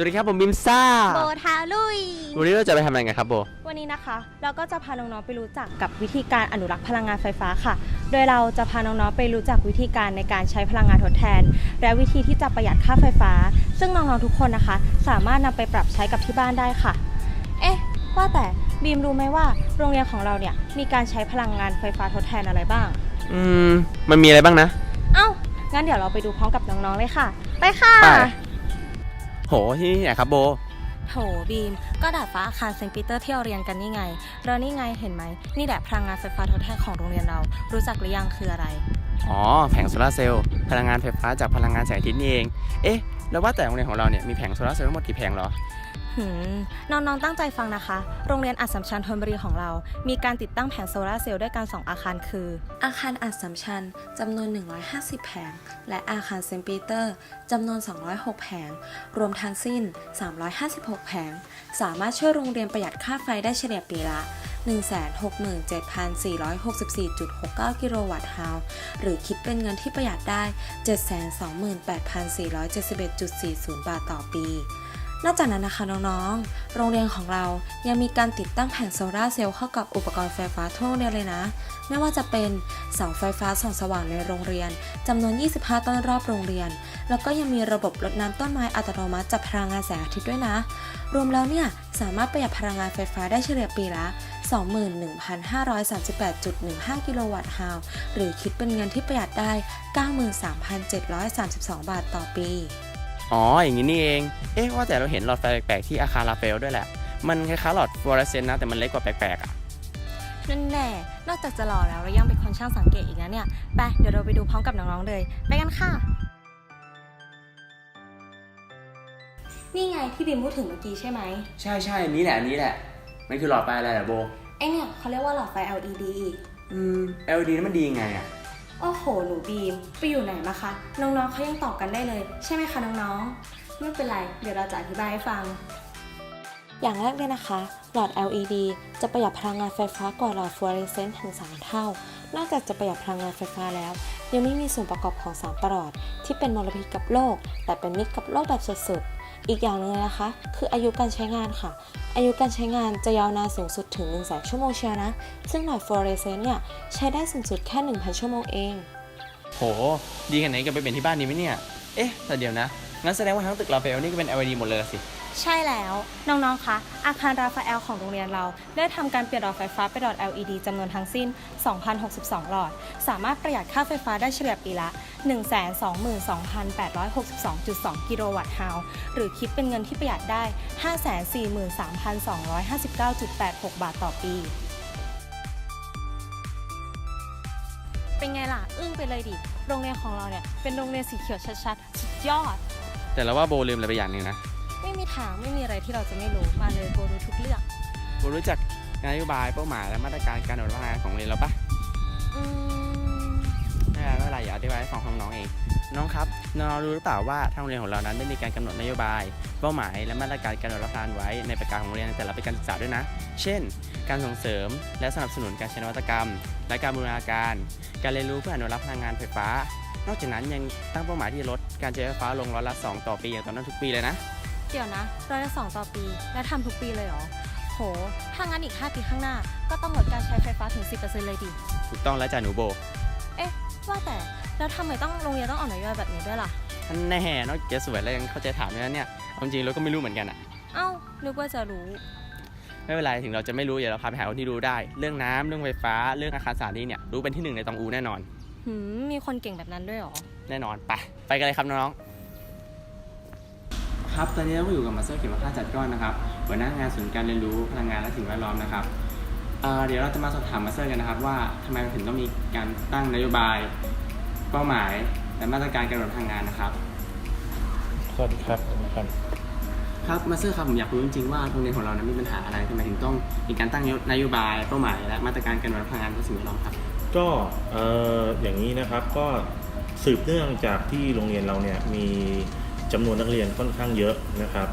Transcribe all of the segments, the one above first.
วัสดีครับผมบิมซ่า โบทาลุย วันนี้เราจะไปทำอะไรกันครับโบ วันนี้นะคะ เราก็จะพาน้องๆไปรู้จักกับวิธีการอนุรักษ์พลังงานไฟฟ้าค่ะ โดยเราจะพาน้องๆไปรู้จักวิธีการในการใช้พลังงานทดแทน และวิธีที่จะประหยัดค่าไฟฟ้า ซึ่งน้องๆทุกคนนะคะ สามารถนำไปปรับใช้กับที่บ้านได้ค่ะ เอ๊ะ ว่าแต่บีมรู้ไหมว่าโรงเรียนของเราเนี่ยมีการใช้พลังงานไฟฟ้าทดแทนอะไรบ้าง อืม มันมีอะไรบ้างนะ เอ้างั้นเดี๋ยวเราไปดูพร้อมกับน้องๆเลยค่ะ ไปค่ะ ไป โหที่นี่ไหนครับโบ โถบีม ก็ดาดฟ้าอาคารเซนต์ปีเตอร์ที่เราเรียนกันนี่ไงแล้วนี่ไงเห็นไหม นี่แหละพลังงานไฟฟ้าทดแทนของโรงเรียนเรา รู้จักหรือยังคืออะไร อ๋อ แผงโซลาร์เซลล์พลังงานไฟฟ้าจากพลังงานแสงอาทิตย์นี่เอง เอ๊ะ แล้วว่าแต่โรงเรียนของเราเนี่ยมีแผงโซลาร์เซลล์ทั้งหมดกี่แผงเหรอ หืมน้องๆตั้งใจฟังนะคะ โรงเรียนอัสสัมชัญธนบุรีของเรา มีการติดตั้งแผงโซลาร์เซลล์ด้วยกัน 2 อาคารคือ อาคารอัสสัมชัญจำนวน 150 แผง และอาคารเซนต์ปีเตอร์จำนวน 206 แผง รวมทั้งสิ้น 356 แผง สามารถช่วยโรงเรียนประหยัดค่าไฟได้เฉลี่ยปีละ 167,464.69 กิโลวัตต์ฮาวหรือคิดเป็นเงินที่ประหยัดได้ 728,471.40 บาทต่อปีนอกจากนั้นนะคะน้องๆ โรงเรียนของเรายังมีการติดตั้งแผงโซลาร์เซลล์เข้ากับอุปกรณ์ไฟฟ้าทั่วโรงเรียนเลยนะ ไม่ว่าจะเป็นเสาไฟฟ้าส่องสว่างในโรงเรียนจำนวน 25 ต้นรอบโรงเรียน แล้วก็ยังมีระบบรดน้ำต้นไม้อัตโนมัติจากพลังงานแสงอาทิตย์ด้วยนะ รวมแล้วเนี่ยสามารถประหยัดพลังงานไฟฟ้าได้เฉลี่ยปีละ 21,538.15 กิโลวัตต์ฮาวหรือคิดเป็นเงินที่ประหยัดได้ 93,732 บาทต่อปี อ๋อ อย่างนี้นี่เอง เอ๊ะ ว่าแต่เราเห็นหลอดไฟแปลกๆที่อาคารลาเฟลด้วยแหละ มันคล้ายๆหลอดฟลูออเรสเซนต์นะ แต่มันเล็กกว่าแปลกๆอะ นั่นแน่ นอกจากจะหล่อแล้วเรายังเป็นคนช่างสังเกตอีกนะเนี่ย ไป เดี๋ยวเราไปดูพร้อมกับน้องๆเลย ไปกันค่ะ นี่ไงที่บิมพูดถึงเมื่อกี้ใช่ไหม ใช่ใช่อันนี้แหละอันนี้แหละ มันคือหลอดไฟอะไรเหรอโบไอเนี่ยเขาเรียกว่าหลอดไฟ LED อืม LED นั้นมันดียังไงอะโอ้โห หนูบีมไปอยู่ไหนมาคะ น้องๆเขายังตอบกันได้เลย ใช่ไหมคะน้องๆ ไม่เป็นไร เดี๋ยวเราจะอธิบายให้ฟัง อย่างแรกเลยนะคะ หลอด LED จะประหยัดพลังงานไฟฟ้ากว่าหลอดฟลูออเรสเซนต์ถึง 3 เท่า นอกจากจะประหยัดพลังงานไฟฟ้าแล้ว ยังไม่มีส่วนประกอบของสารประหลอด ที่เป็นมลพิษกับโลก แต่เป็นมิตรกับโลกแบบสุดๆ อีกอย่างหนึงนะคะ คืออายุการใช้งานค่ะ อายุการใช้งานจะยาวนานสูงสุดถึง1 0 0 0 0แชั่วโมงเชียวนะ ซึ่งหลอดฟลูออเรสเซนต์เนี่ยใช้ได้สูงสุดแค่ 1,000 ชั่วโมงเอง โห ดีกันไหนกับไปเป็นที่บ้านนี้ไหมเนี่ย เอ๊ะแต่เดี๋ยวนะ งั้นแสดงว่าทั้งตึกลาเฟลนี่ก็เป็น LED หมดเลยสิ ใช่แล้วน้องๆ คะ อาคารราฟาเอลของโรงเรียนเรา ได้ทำการเปลี่ยนหลอดไฟฟ้าเป็นหลอด LED จำนวนทั้งสิ้น 2,062 หลอด สามารถประหยัดค่าไฟฟ้าได้เฉลี่ยปีละ 122,862.2 กิโลวัตต์ฮาวหรือคิดเป็นเงินที่ประหยัดได้ 543,259.86 บาทต่อปี เป็นไงล่ะ อึ้งไปเลยดิ โรงเรียนของเราเนี่ย เป็นโรงเรียนสีเขียวชัดๆ สุดยอด แต่เราว่าโบลืมอะไรไปอย่างหนึ่งนะ ไม่มีทางไม่มีอะไรที่เราจะไม่รู้มาเลยโบรู้ทุกเรื่องโบรู้จักนโยบายเป้าหมายและมาตรการการอนุรักษ์พลังงานของโรงเรียนเราปะอืมไม่เป็นไรไม่เป็นไรอย่าอธิบายให้ฟังของน้องเอง น้องครับ น้องรู้หรือเปล่าว่าทางโรงเรียนของเรานั้นได้มีการกำหนดนโยบาย เป้าหมายและมาตรการการอนุรักษ์พลังงานไว้ในประกาศของโรงเรียนแต่ละปีการศึกษาด้วยนะ เช่น การส่งเสริมและสนับสนุนการใช้นวัตกรรม และการบูรณาการ การเรียนรู้เพื่ออนุรักษ์พลังงานไฟฟ้า นอกจากนั้นยังตั้งเป้าหมายที่จะลดการใช้ไฟฟ้าลงร้อยละสองต่อปีอย่างต่อเนื่องทุกปีเลยนะ เดี๋ยวนะร้อยละสองต่อปี และทำทุกปีเลยเหรอ โห ถ้างั้นอีก 5 ปีข้างหน้า ก็ต้องลดการใช้ไฟฟ้าถึง 10%เลยดิ ถูกต้องแล้วจ้ะหนูโบเอ๊ะ ว่าแต่ แล้วทำไมต้องโรงเรียนต้องออกนโยบายแบบนี้ด้วยล่ะ ท่านแน่นอกจากจะสวยแล้วยังเข้าใจถามด้วยนะเนี่ยเอาจริงๆเราก็ไม่รู้เหมือนกันอะเอ้า นึกว่าจะรู้ ไม่เป็นไรถึงเราจะไม่รู้เดี๋ยวเราพาไปหาคนที่รู้ได้ เรื่องน้ำเรื่องไฟฟ้าเรื่องอาคารสถานที่เนี่ยรู้เป็นที่หนึ่งในตองอูแน่นอน หืม มีคนเก่งแบบนั้นด้วยเหรอ แน่นอนไปไปกันเลยครับน้องๆ ครับ ตอนนี้เราก็อยู่กับมาสเตอร์เขียนว่าค่าจัดก้อนนะครับหัวหน้างานศูนย์การเรียนรู้พลังงานและสิ่งแวดล้อมนะครับเอ่อเดี๋ยวเราจะมาสอบถามมาสเตอร์กันนะครับ ว่าทำไมเราถึงต้องมีการตั้งนโยบาย เป้าหมาย และมาตรการการลดพลังงานนะครับสวัสดีครับครับครับมาสเตอร์ครับผมอยากรู้จริงๆว่าโรงเรียนของเรานั้นมีปัญหาอะไรทำไมถึงต้องมีการตั้งนโยบายเป้าหมาย และมาตรการการลดพลังงานและสิ่งแวดล้อมครับ ก็เอ่ออย่างนี้นะครับก็สืบเนื่องจากที่โรงเรียนเราเนี่ยมี จำนวนนักเรียนค่อนข้างเยอะนะครับ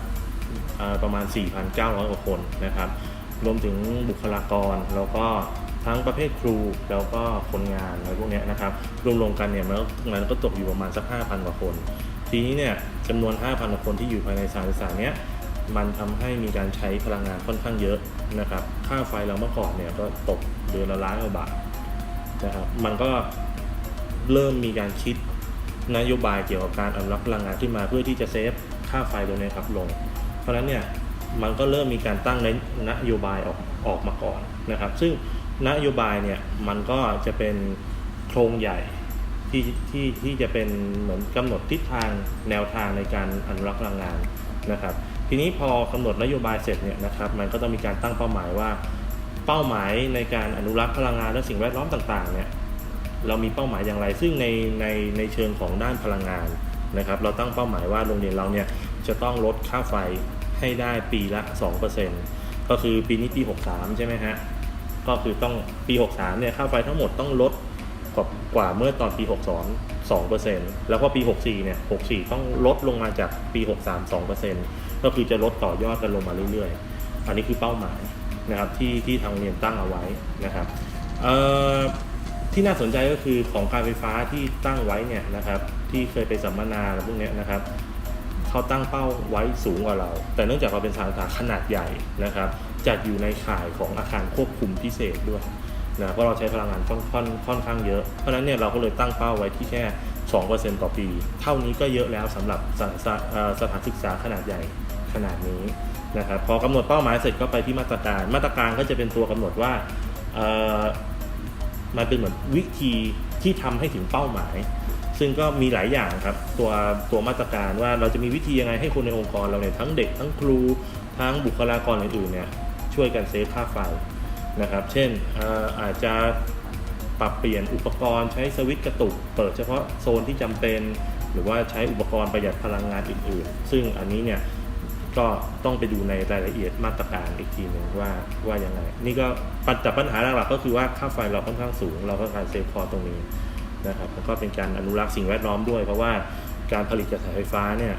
ประมาณ 4,900 กว่าคนนะครับ รวมถึงบุคลากรแล้วก็ทั้งประเภทครูแล้วก็คนงานอะไรพวกนี้นะครับ รวมๆกันเนี่ยมันก็ตรงนั้นก็ตกอยู่ประมาณสัก 5,000 กว่าคน ทีนี้เนี่ยจำนวน 5,000 กว่าคนที่อยู่ภายในสถานศึกษาเนี้ยมันทำให้มีการใช้พลังงานค่อนข้างเยอะนะครับ ค่าไฟเราเมื่อก่อนเนี่ยก็ตกเดือนละล้านกว่าบาทนะครับ มันก็เริ่มมีการคิด นโยบายเกี่ยวกับการอนุรักษ์พลังงานขึ้นมาเพื่อที่จะเซฟค่าไฟตรงนี้ครับลง เพราะฉะนั้นเนี่ยมันก็เริ่มมีการตั้งนโยบายออกออกมาก่อนนะครับ ซึ่งนโยบายเนี่ยมันก็จะเป็นโครงใหญ่ที่ที่ที่จะเป็นเหมือนกำหนดทิศทางแนวทางในการอนุรักษ์พลังงานนะครับ ทีนี้พอกำหนดนโยบายเสร็จเนี่ยนะครับมันก็ต้องมีการตั้งเป้าหมายว่า เป้าหมายในการอนุรักษ์พลังงานและสิ่งแวดล้อมต่างๆเนี่ย เรามีเป้าหมายอย่างไร ซึ่งในในในเชิงของด้านพลังงานนะครับ เราตั้งเป้าหมายว่าโรงเรียนเราเนี่ยจะต้องลดค่าไฟให้ได้ปีละ 2%ก็คือปีนี้ปี 63 ใช่ไหมฮะ ก็คือต้องปี 63 เนี่ยค่าไฟทั้งหมดต้องลดกว่ากว่าเมื่อตอนปี 62 2%แล้วก็ปี 64 เนี่ย 64 ต้องลดลงมาจากปี 63 2%ก็คือจะลดต่อยอดกันลงมาเรื่อยๆ อันนี้คือเป้าหมายนะครับที่ที่ทางโรงเรียนตั้งเอาไว้นะครับ เอ่อ ที่น่าสนใจก็คือของการไฟฟ้าที่ตั้งไว้เนี่ยนะครับ ที่เคยไปสัมมนาอะไรพวกนี้นะครับเขาตั้งเป้าไว้สูงกว่าเรา แต่เนื่องจากเราเป็นสถานศึกษาขนาดใหญ่นะครับ จัดอยู่ในข่ายของอาคารควบคุมพิเศษด้วยนะเพราะเราใช้พลังงานค่อนค่อนค่อนข้างเยอะ เพราะนั้นเนี่ยเราก็เลยตั้งเป้าไว้ที่แค่ 2%ต่อปี เท่านี้ก็เยอะแล้วสำหรับสสสถานศึกษาขนาดใหญ่ขนาดนี้นะครับพอกำหนดเป้าหมายเสร็จก็ไปที่มาตรการ มาตรการก็จะเป็นตัวกำหนดว่า มันเป็นเหมือนวิธีที่ทำให้ถึงเป้าหมาย ซึ่งก็มีหลายอย่างครับตัวตัวมาตรการว่าเราจะมีวิธียังไงให้คนในองค์กรเราเนี่ยทั้งเด็กทั้งครูทั้งบุคลากรอื่นๆเนี่ยช่วยกันเซฟค่าไฟนะครับ เช่นเอ่ออาจจะปรับเปลี่ยนอุปกรณ์ใช้สวิตช์กระตุก เปิดเฉพาะโซนที่จำเป็น หรือว่าใช้อุปกรณ์ประหยัดพลังงานอื่น ๆ ซึ่งอันนี้เนี่ย ก็ต้องไปดูในรายละเอียดมาตรการอีกทีหนึ่งว่าว่ายังไง นี่ก็ปัญแต่ปัญหาหลักๆก็คือว่าค่าไฟเราค่อนข้างสูง เราก็การเซฟคอตรงนี้นะครับแล้วก็เป็นการอนุรักษ์สิ่งแวดล้อมด้วย เพราะว่าการผลิตกระแสไฟฟ้าเนี่ย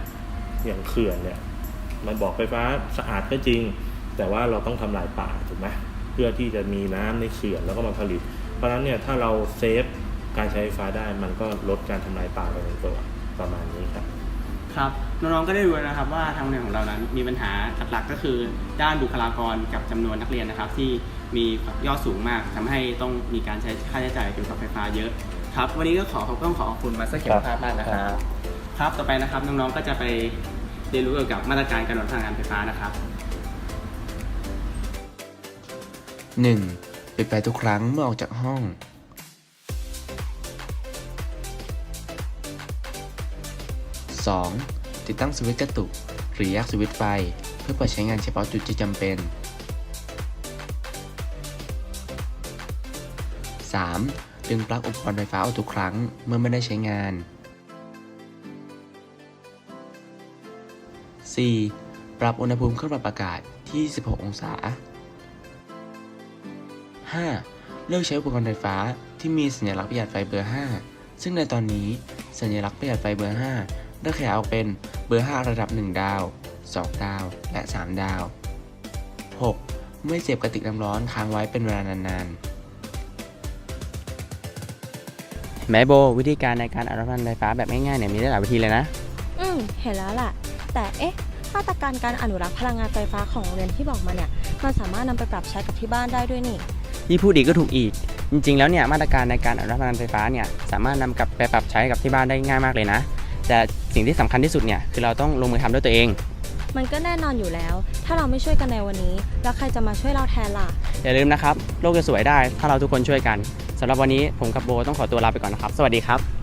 อย่างเขื่อนเนี่ยมันบอกไฟฟ้าสะอาดก็จริง แต่ว่าเราต้องทำลายป่าถูกไหมเพื่อที่จะมีน้ำในเขื่อนแล้วก็มาผลิต เพราะฉะนั้นเนี่ยถ้าเราเซฟการใช้ไฟฟ้าได้มันก็ลดการทำลายป่าไปในตัวประมาณนี้ครับ ครับน้องๆก็ได้รู้แล้วนะครับว่าทางโรงเรียนของเรานั้นมีปัญหาหลักๆก็คือด้านบุคลากรกับจำนวนนักเรียนนะครับที่มียอดสูงมากทำให้ต้องมีการใช้ค่าใช้จ่ายเกี่ยวกับไฟฟ้าเยอะครับวันนี้ก็ขอขอบต้องขอขอบคุณมาสเตอร์เขียวภาพมากนะครับครับต่อไปนะครับน้องๆก็จะไปเรียนรู้เกี่ยวกับมาตรการการลดพลังงานไฟฟ้านะครับ 1. ปิดไฟทุกครั้งเมื่อออกจากห้อง 2. ติดตั้งสวิตช์กระตุก หรือแยกสวิตช์ไฟ เพื่อเปิดใช้งานเฉพาะจุดที่จำเป็น 3. ดึงปลั๊กอุปกรณ์ไฟฟ้าออกทุกครั้งเมื่อไม่ได้ใช้งาน 4. ปรับอุณหภูมิเครื่องปรับอากาศที่ 16 องศา 5. เลือกใช้อุปกรณ์ไฟฟ้าที่มีสัญลักษณ์ประหยัดไฟเบอร์ 5 ซึ่งในตอนนี้สัญลักษณ์ประหยัดไฟเบอร์ 5 ได้ขยายออกเป็นเบอร์ 5 ระดับ 1 ดาว 2 ดาว และ 3 ดาว 6. ไม่เสียบกระติกน้ำร้อนค้างไว้เป็นเวลานานๆเห็นไหมโบวิธีการในการอนุรักษ์พลังงานไฟฟ้าแบบง่ายๆเนี่ยมีได้หลายวิธีเลยนะ อืม เห็นแล้วล่ะ แต่เอ๊ะมาตรการการอนุรักษ์พลังงานไฟฟ้าของโรงเรียนที่บอกมาเนี่ยมันสามารถนำไปปรับใช้กับที่บ้านได้ด้วยนี่ยี่พูดอีกก็ถูกอีก จริง ๆ แล้วเนี่ยมาตรการในการอนุรักษ์พลังงานไฟฟ้าเนี่ยสามารถนำกลับไปปรับใช้กับที่บ้านได้ง่ายมากเลยนะ แต่ สิ่งที่สำคัญที่สุดเนี่ยคือเราต้องลงมือทำด้วยตัวเอง มันก็แน่นอนอยู่แล้ว ถ้าเราไม่ช่วยกันในวันนี้ แล้วใครจะมาช่วยเราแทนล่ะ อย่าลืมนะครับ โลกจะสวยได้ ถ้าเราทุกคนช่วยกันสำหรับวันนี้ผมกับโบต้องขอตัวลาไปก่อนนะครับ สวัสดีครับ